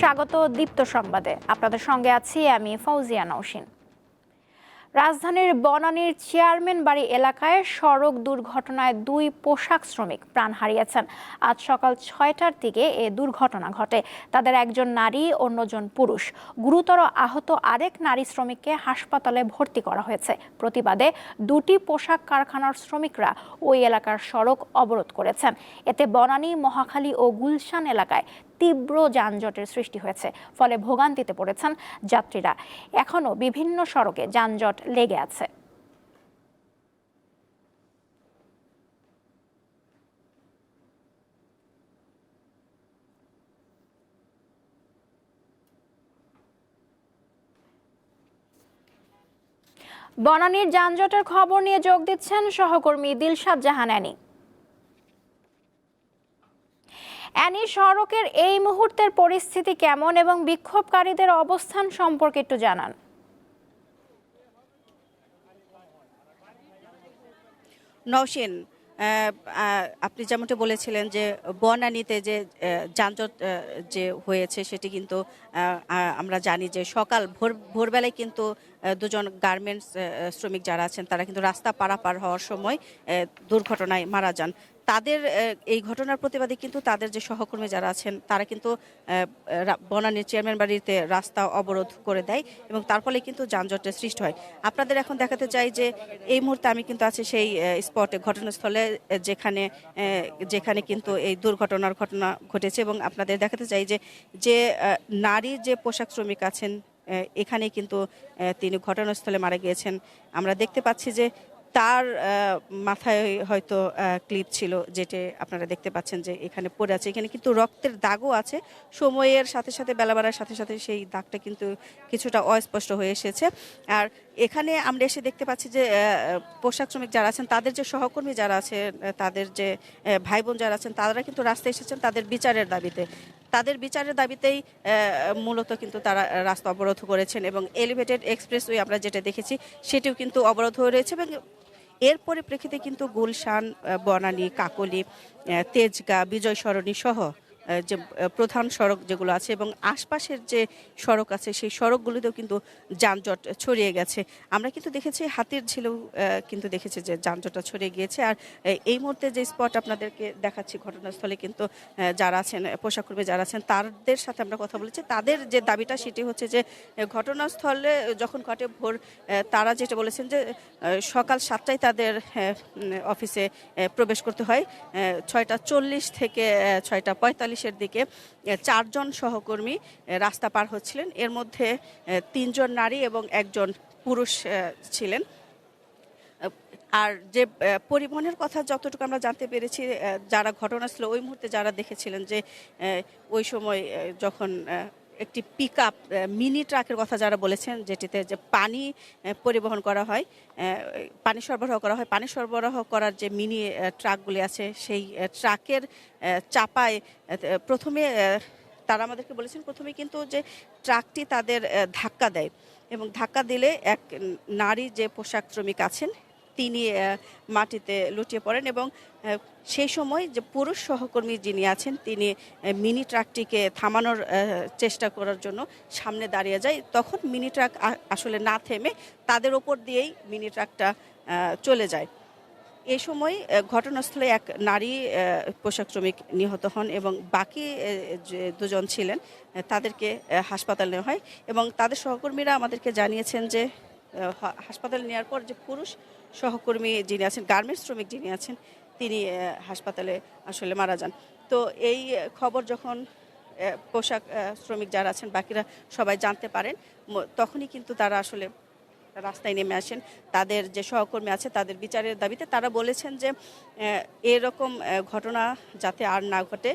স্বাগত দীপ্ত সংবাদে। আপনাদের সঙ্গে আছি আমি ফৌজিয়া নৌসিন। রাজধানীর বনানীর চেয়ারম্যান বাড়ি এলাকায় সড়ক দুর্ঘটনায় দুই পোশাক শ্রমিক প্রাণ হারিয়েছেন। আজ সকাল ছয়টার দিকে এ দুর্ঘটনা ঘটে। তাদের একজন নারী, অন্যজন পুরুষ। গুরুতর আহত আরেক নারী শ্রমিককে হাসপাতালে ভর্তি করা হয়েছে। প্রতিবাদে দুটি পোশাক কারখানার শ্রমিকরা ওই এলাকার সড়ক অবরোধ করেছেন। এতে বনানী, মহাখালী ও গুলশান এলাকায় তীব্র যানজটের সৃষ্টি হয়েছে, ফলে ভোগান্তিতে পড়েছেন যাত্রীরা। এখনও বিভিন্ন সড়কে যানজট লেগে আছে। বনানীর যানজটের খবর নিয়ে যোগ দিচ্ছেন সহকর্মী দিলশাদ জাহান অ্যানি সড়কের এই মুহূর্তের পরিস্থিতি কেমন এবং বিক্ষোভকারীদের অবস্থান সম্পর্কে একটু জানান। আহ, আপনি যেমনটা বলেছিলেন যে বনানীতে যে যানজট যে হয়েছে সেটি কিন্তু আমরা জানি যে সকাল ভোর ভোরবেলায় কিন্তু দুজন গার্মেন্টস শ্রমিক যারা আছেন তারা কিন্তু রাস্তা পারাপার হওয়ার সময় দুর্ঘটনায় মারা যান। তাদের এই ঘটনার প্রতিবাদে কিন্তু তাদের যে সহকর্মী যারা আছেন, তারা কিন্তু বনানীর চেয়ারম্যান বাড়িতে রাস্তা অবরোধ করে দেয় এবং তার ফলে কিন্তু যানজটের সৃষ্টি হয়। আপনাদের এখন দেখাতে চাই যে, এই মুহূর্তে আমি কিন্তু আছি সেই স্পটে, ঘটনাস্থলে যেখানে যেখানে কিন্তু এই দুর্ঘটনার ঘটনা ঘটেছে এবং আপনাদের দেখাতে চাই যে যে নারী যে পোশাক শ্রমিক আছেন এখানে কিন্তু তিনি ঘটনাস্থলে মারা গিয়েছেন। আমরা দেখতে পাচ্ছি যে তার মাথায় হয়তো ক্লিপ ছিল যেটি আপনারা দেখতে পাচ্ছেন যে এখানে পড়ে আছে। এখানে কিন্তু রক্তের দাগও আছে। সময়ের সাথে সাথে, বেলা বাড়ার সাথে সাথে সেই দাগটা কিন্তু কিছুটা অস্পষ্ট হয়ে এসেছে। আর এখানে আমরা এসে দেখতে পাচ্ছি যে পোশাক শ্রমিক যারা আছেন, তাদের যে সহকর্মী যারা আছে তাদের যে ভাই বোন যারা আছেন, তারা কিন্তু রাস্তায় এসেছেন তাদের বিচারের দাবিতে। তাদের বিচারের দাবিতেই মূলত কিন্তু তারা রাস্তা অবরোধ করেছেন এবং এলিভেটেড এক্সপ্রেস এক্সপ্রেসওয়ে আমরা যেটা দেখেছি, সেটিও কিন্তু অবরোধ হয়ে রয়েছে এবং এর পরিপ্রেক্ষিতে কিন্তু গুলশান বনানী, কাকলি তেজগাঁ বিজয় সরণি সহ যে প্রধান সড়ক যেগুলো আছে এবং আশপাশের যে সড়ক আছে, সেই সড়কগুলিতেও কিন্তু যানজট ছড়িয়ে গেছে। আমরা কিন্তু দেখেছি, হাতির ঝিলেও কিন্তু দেখেছি যে যানজটটা ছড়িয়ে গিয়েছে। আর এই মুহূর্তে যে স্পট আপনাদেরকে দেখাচ্ছি ঘটনাস্থলে কিন্তু যারা আছেন পোশাক কর্মী যারা আছেন, তাদের সাথে আমরা কথা বলেছি। তাদের যে দাবিটা, সেটি হচ্ছে যে ঘটনাস্থলে যখন ঘটে ভোর তারা যেটা বলেছেন যে সকাল সাতটায় তাদের অফিসে প্রবেশ করতে হয়। ছয়টা চল্লিশ থেকে ছয়টা ছয়টা পঁয়তাল্লিশের দিকে চারজন সহকর্মী রাস্তা পার হচ্ছিলেন। এর মধ্যে তিনজন নারী এবং একজন পুরুষ ছিলেন। আর যে পরিবহনের কথা যতটুকু আমরা জানতে পেরেছি যারা ঘটনাস্থলে ওই মুহূর্তে যারা দেখেছিলেন যে ওই সময় যখন একটি পিক আপ মিনি ট্রাকের কথা যারা বলেছেন, যেটিতে যে পানি পরিবহন করা হয় পানি সরবরাহ করা হয়, পানি সরবরাহ করার যে মিনি ট্রাকগুলি আছে, সেই ট্রাকের চাপায় প্রথমে তারা আমাদেরকে বলেছেন প্রথমে কিন্তু যে ট্রাকটি তাদের ধাক্কা দেয় এবং ধাক্কা দিলে এক নারী যে পোশাক শ্রমিক আছেন তিনি মাটিতে লুটিয়ে পড়েন এবং সেই সময় যে পুরুষ সহকর্মী যিনি আছেন তিনি মিনি ট্রাকটিকে থামানোর চেষ্টা করার জন্য সামনে দাঁড়িয়ে যায়। তখন মিনি ট্রাক আসলে না থেমে তাদের ওপর দিয়েই মিনি ট্রাকটা চলে যায়। এই সময় ঘটনাস্থলে এক নারী পোশাক শ্রমিক নিহত হন এবং বাকি যে দুজন ছিলেন তাদেরকে হাসপাতাল নেওয়া হয় এবং তাদের সহকর্মীরা আমাদেরকে জানিয়েছেন যে হাসপাতালে নেওয়ার পর যে পুরুষ সহকর্মী যিনি আছেন, গার্মেন্টস শ্রমিক যিনি আছেন, তিনি হাসপাতালে আসলে মারা যান। তো এই খবর যখন পোশাক শ্রমিক যারা আছেন, বাকিরা সবাই জানতে পারেন তখনই কিন্তু তারা আসলে রাস্তায় নেমে আসেন। তাদের যে সহকর্মী আছে, তাদের বিচারের দাবিতে তারা বলেছেন যে এরকম ঘটনা যাতে আর না ঘটে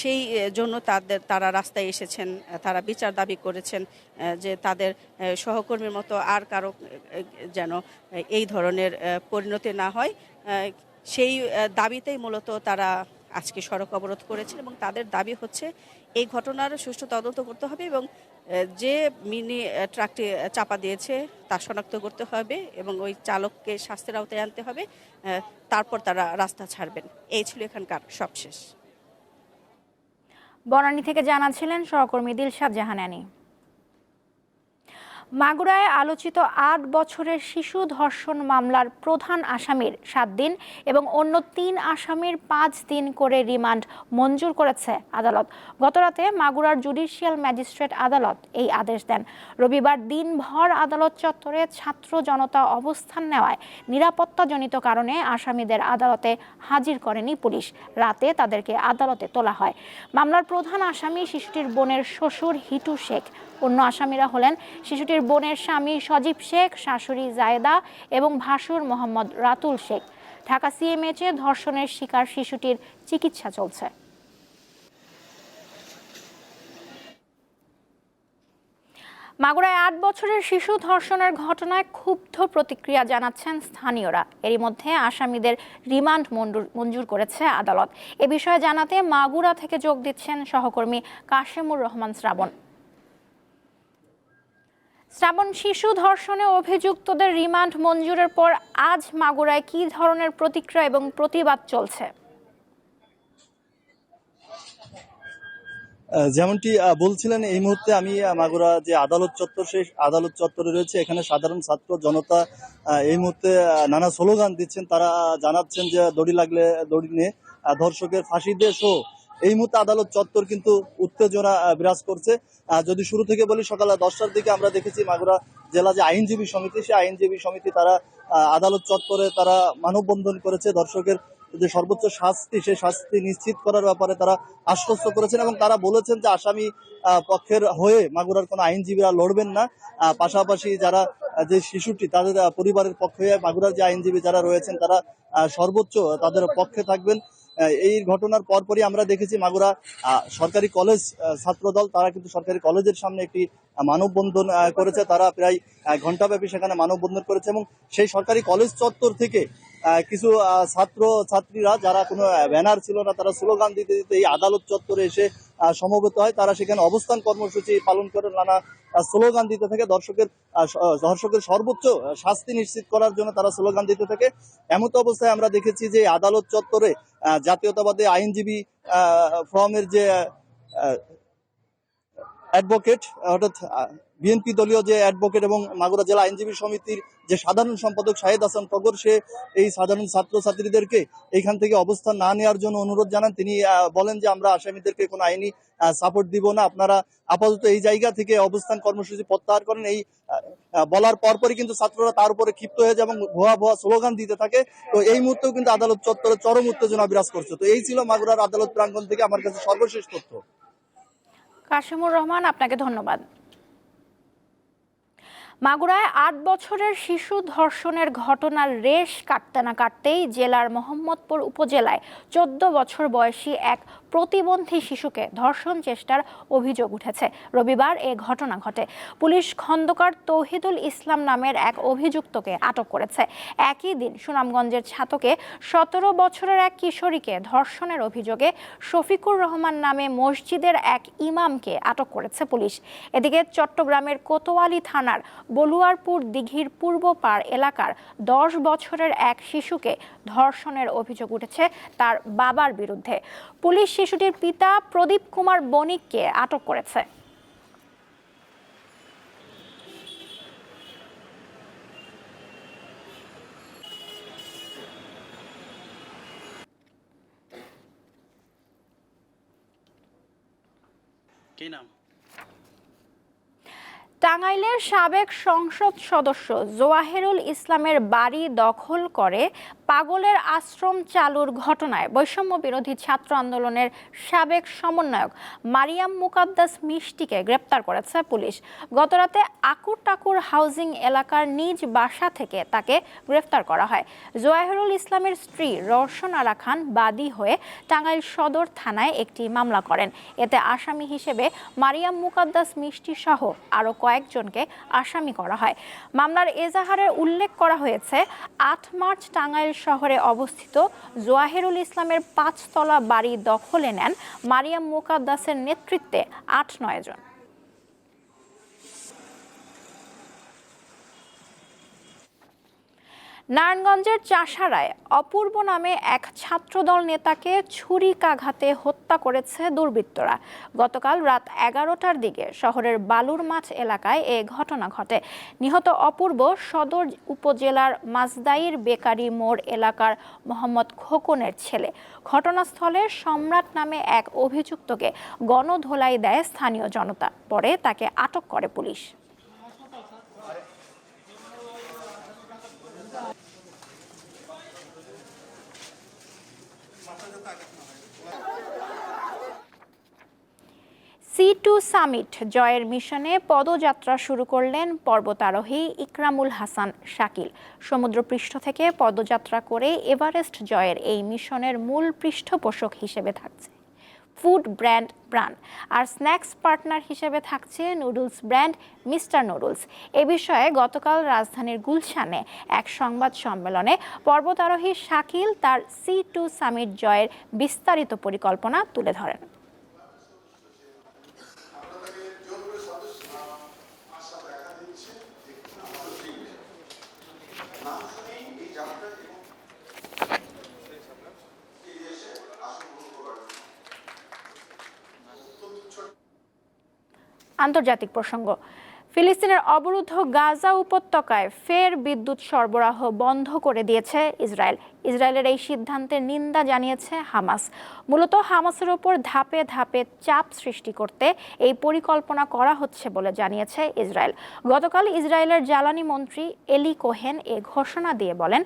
সেই জন্য তাদের, তারা রাস্তায় এসেছেন তারা বিচার দাবি করেছেন যে তাদের সহকর্মীর মতো আর কারও যেন এই ধরনের পরিণতি না হয়। সেই দাবিতেই মূলত তারা আজকে সড়ক অবরোধ করেছেন এবং তাদের দাবি হচ্ছে এই ঘটনার সুষ্ঠু তদন্ত করতে হবে এবং যে মিনি ট্রাকটি চাপা দিয়েছে তা শনাক্ত করতে হবে এবং ওই চালককে শাস্তির আওতায় আনতে হবে তারপর তারা রাস্তা ছাড়বেন। এই ছিল এখানকার সবশেষ। বনানী থেকে জানাচ্ছিলেন সহকর্মী দিলশাদ জাহানানি। মাগুরায় আলোচিত আট বছরের শিশু ধর্ষণ মামলার প্রধান আসামির সাত দিন এবং অন্য তিন আসামির পাঁচ দিন করে রিমান্ড মঞ্জুর করেছে আদালত। গতরাতে মাগুরার জুডিশিয়াল ম্যাজিস্ট্রেট আদালত এই আদেশ দেন। রবিবার দিনভর আদালত চত্বরে ছাত্র জনতা অবস্থান নেওয়ায় নিরাপত্তাজনিত কারণে আসামিদের আদালতে হাজির করেনি পুলিশ। রাতে তাদেরকে আদালতে তোলা হয়। মামলার প্রধান আসামি শিশুটির বোনের শ্বশুর হিটু শেখ। অন্য আসামিরা হলেন শিশুটির বোনের স্বামী সজীব শেখ, শাশুড়ি জায়েদা এবং ভাসুর মোহাম্মদ রাতুল শেখ। ঢাকা সিএমএচে ধর্ষণের শিকার শিশুটির চিকিৎসা চলছে। মাগুরায় আট বছরের শিশু ধর্ষণের ঘটনায় ক্ষুব্ধ প্রতিক্রিয়া জানাচ্ছেন স্থানীয়রা। এরই মধ্যে আসামিদের রিমান্ড মঞ্জুর করেছে আদালত। এ বিষয়ে জানাতে মাগুরা থেকে যোগ দিচ্ছেন সহকর্মী কাশেমুর রহমান শ্রাবণ। শ্রাবণ শিশু ধর্ষণে অভিযুক্তদের রিমান্ড মঞ্জুরের পর আজ মাগুরায় কী ধরনের প্রতিক্রিয়া এবং প্রতিবাদ চলছে? যেমনটি বলছিলেন, এই মুহূর্তে আমি মাগুরা যে আদালত চত্বর, সেই আদালত চত্বরে রয়েছে। এখানে সাধারণ ছাত্র, জনতা এই মুহূর্তে নানা স্লোগান দিচ্ছেন। তারা জানাচ্ছেন যে দড়ি লাগলে দড়ি নিয়ে ধর্ষকের ফাঁসি দিয়ে শো। এই মুহূর্তে আদালত চত্বর কিন্তু উত্তেজনা বিরাজ করছে। যদি শুরু থেকে বলি, সকাল দশটার দিকে আমরা দেখেছি মাগুরা জেলা যে আইনজীবী সমিতি, সেই আইনজীবী সমিতি তারা আদালত চত্বরে তারা মানববন্ধন করেছে। দর্শকের যে সর্বোচ্চ শাস্তি সেই শাস্তি নিশ্চিত করার ব্যাপারে তারা আশ্বস্ত করেছেন এবং তারা বলেছেন যে আসামি পক্ষের হয়ে মাগুরার কোনো আইনজীবীরা লড়বেন না। পাশাপাশি যারা যে শিশুটি, তাদের পরিবারের পক্ষে মাগুরার যে আইনজীবী যারা রয়েছেন, তারা সর্বোচ্চ তাদের পক্ষে থাকবেন। এই ঘটনার পরপরই আমরা দেখেছি মাগুরা সরকারি কলেজ ছাত্র ছাত্রদল, তারা কিন্তু সরকারি কলেজের সামনে একটি মানববন্ধন করেছে। তারা প্রায় ঘণ্টাব্যাপী সেখানে মানববন্ধন করেছে এবং সেই সরকারি কলেজ চত্বর থেকে কিছু ছাত্র, ছাত্রীরা যারা কোনো ব্যানার ছিল না, তারা স্লোগান দিতে দিতে এই আদালত চত্বরে এসে সমবেত হয়। তারা সেখানে অবস্থান কর্মসূচি পালন করে নানা স্লোগান দিতে থাকে। দর্শকের দর্শকের সর্বোচ্চ শাস্তি নিশ্চিত করার জন্য তারা স্লোগান দিতে থাকে। এমত অবস্থায় আমরা দেখেছি যে আদালত চত্বরে জাতীয়তাবাদী আইনজীবী ফর্মের যে অ্যাডভোকেট অর্থাৎ বিএনপি দলীয় যে অ্যাডভোকেট এবং মাগুরা জেলা আইনজীবী সমিতির যে সাধারণ সম্পাদক শাহেদ হাসান টগর সে এই সাধারণ ছাত্রছাত্রীদেরকে এইখান থেকে অবস্থান না নেওয়ার জন্য অনুরোধ জানান। তিনি বলেন যে আমরা আসামিদেরকে কোনো আইনি সাপোর্ট দিব না। আপনারা আপাতত এই জায়গা থেকে অবস্থান কর্মসূচি প্রত্যাহার করেন। এই বলার পরপরই কিন্তু ছাত্ররা তার উপরে ক্ষিপ্ত হয়ে যায় এবং ভুয়া ভুয়া স্লোগান দিতে থাকে। তো এই মুহূর্তেও কিন্তু আদালত চত্বরে চরম উত্তেজনা বিরাজ করছে। তো এই ছিল মাগুরার আদালত প্রাঙ্গণ থেকে আমার কাছে সর্বশেষ তথ্য। কাশিমুর রহমান, আপনাকে ধন্যবাদ। মাগুরায় আট বছরের শিশু ধর্ষণের ঘটনার রেশ কাটতে না কাটতেই জেলার মোহাম্মদপুর উপজেলায় চোদ্দ বছর বয়সী এক প্রতিবন্ধী শিশুকে ধর্ষণ চেষ্টার অভিযোগ উঠেছে। রবিবার এ ঘটনা ঘটে। পুলিশ খন্দকার তৌহিদুল ইসলাম নামের এক অভিযুক্তকে আটক করেছে। একই দিন সুনামগঞ্জের ছাতকে সতেরো বছরের এক কিশোরীকে ধর্ষণের অভিযোগে শফিকুর রহমান নামে মসজিদের এক ইমামকে আটক করেছে পুলিশ। এদিকে চট্টগ্রামের কোতোয়ালি থানার বলুয়ারপুর দিঘির পূর্ব পাড় এলাকার দশ বছরের এক শিশুকে ধর্ষণের অভিযোগ উঠেছে তার বাবার বিরুদ্ধে। পুলিশ শিশুটির পিতা প্রদীপ কুমার বণিককে আটক করেছে। কি নাম? টাঙ্গাইলের সাবেক সংসদ সদস্য জোয়াহেরুল ইসলামের বাড়ি দখল করে পাগলের আশ্রম চালুর ঘটনায় বৈষম্য বিরোধী ছাত্র আন্দোলনের সাবেক সমন্বয়ক মারিয়াম মুকাদ্দাস মিষ্টিকে গ্রেপ্তার করেছে পুলিশ। গতরাতে আকুর টাকুর হাউজিং এলাকার নিজ বাসা থেকে তাকে গ্রেফতার করা হয়। জোয়াহেরুল ইসলামের স্ত্রী রওশন আরা খান বাদী হয়ে টাঙ্গাইল সদর থানায় একটি মামলা করেন। এতে আসামি হিসেবে মারিয়াম মুকাদ্দাস মিষ্টি সহ আরও কয়েকজনকে আসামি করা হয়। মামলার এজাহারে উল্লেখ করা হয়েছে, আট মার্চ টাঙ্গাইল শহরে অবস্থিত জোয়াহেরুল ইসলামের পাঁচতলা বাড়ি দখলে নেন মারিয়াম মোকাদ্দাসের নেতৃত্বে আট নয় নারায়ণগঞ্জের চাষারায় অপূর্ব নামে এক ছাত্রদল নেতাকে ছুরিকাঘাতে হত্যা করেছে দুর্বৃত্তরা। গতকাল রাত এগারোটার দিকে শহরের বালুর মাঠ এলাকায় এ ঘটনা ঘটে। নিহত অপূর্ব সদর উপজেলার মাজদাইর বেকারি মোড় এলাকার মোহাম্মদ খোকনের ছেলে। ঘটনাস্থলে সম্রাট নামে এক অভিযুক্তকে গণধোলাই দেয় স্থানীয় জনতা। পরে তাকে আটক করে পুলিশ। সি টু সামিট জয়ের মিশনে পদযাত্রা শুরু করলেন পর্বতারোহী ইকরামুল হাসান শাকিল। সমুদ্রপৃষ্ঠ থেকে পদযাত্রা করে এভারেস্ট জয়ের এই মিশনের মূল পৃষ্ঠপোষক হিসেবে থাকছে। ফুড ব্র্যান্ড প্রাণ আর স্ন্যাক্স পার্টনার হিসেবে থাকছে নুডলস ব্র্যান্ড মিস্টার নুডলস। এ বিষয়ে গতকাল রাজধানীর গুলশানে এক সংবাদ সম্মেলনে পর্বতারোহী শাকিল তার সি টু সামিট জয়ের বিস্তারিত পরিকল্পনা তুলে ধরেন। আন্তর্জাতিক প্রসঙ্গ। ফিলিস্তিনের অবরুদ্ধ গাজা উপত্যকায় ফের বিদ্যুৎ সরবরাহ বন্ধ করে দিয়েছে ইসরায়েল। ইসরায়েলের এই সিদ্ধান্তের নিন্দা জানিয়েছে হামাস। মূলত হামাসের ওপর ধাপে ধাপে চাপ সৃষ্টি করতে এই পরিকল্পনা করা হচ্ছে বলে জানিয়েছে ইসরায়েল। গতকাল ইসরায়েলের জ্বালানি মন্ত্রী এলি কোহেন এ ঘোষণা দিয়ে বলেন,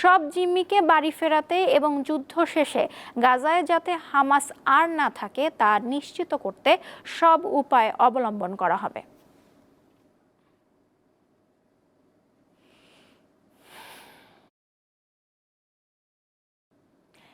সব জিম্মিকে বাড়ি ফেরাতে এবং যুদ্ধ শেষে গাজায় যাতে হামাস আর না থাকে তা নিশ্চিত করতে সব উপায় অবলম্বন করা হবে।